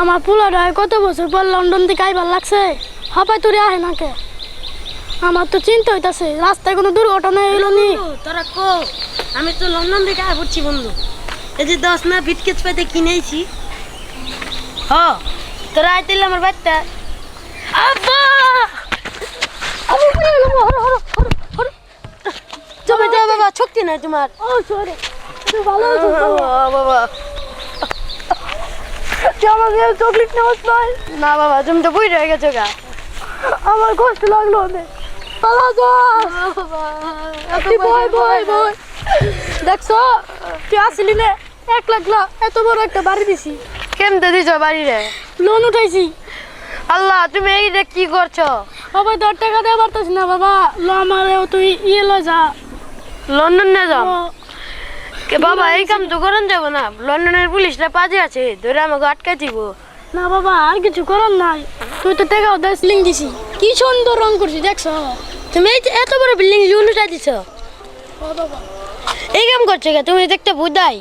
আমার পোলাটা কত বছর পর লন্ডন থেকে আইবার লাগছে? হবাই তোরে আহে নাকে আমার তো চিন্তা হইতাছে রাস্তায় কোনো দুর্ঘটনা এলো নি। তোরা কো আমি তো লন্ডন থেকে আয় পড়ছি বন্ধু। এই যে দশ না বিটকেট পাইতে কিনেছি। হ তোরা আইতেলে আমার বাচ্চা আব্বা! আমি পড়ে গেলাম, হরো, হরো, হরো, হরো। তুমি যাও বাবা শক্তি নাই তোমার। ও সরে। তুই ভালো আছিস তো? বাবা। আমাকে চকলেট নেওয়াস ভাই না বাবা তুমি তো রয়ে গেছো গা। আমার কষ্ট লাগল অনেক। পালা যা তুই বয় বয় বয় দেখছ? তুই আসলি না। এক লাখ লাখ এত বড় একটা বাড়ি দিছি। কেমতে দিছ বাড়ি রে লোন উঠাইছি। আল্লাহ তুমি এই রে কি করছ? বাবা দশ টাকা দেওয়া না বাবা। লো আমারেও তুই ইয়ে লো যা। লন্ডন না যাও। কে বাবা এই কাম তো করেন যাব না। লন্ডনের পুলিশরা পাজে আছে ধরে আমাকে আটকে দিব। না বাবা আর কিছু করার নাই। তুই তো টাকাও দশ লিং দিছি। কি সুন্দর রং করছিস দেখছ? তুমি এই এত বড় বিল্ডিং জুন উঠাই দিছ। এই কাম করছ কে? তুমি দেখতে বুদাই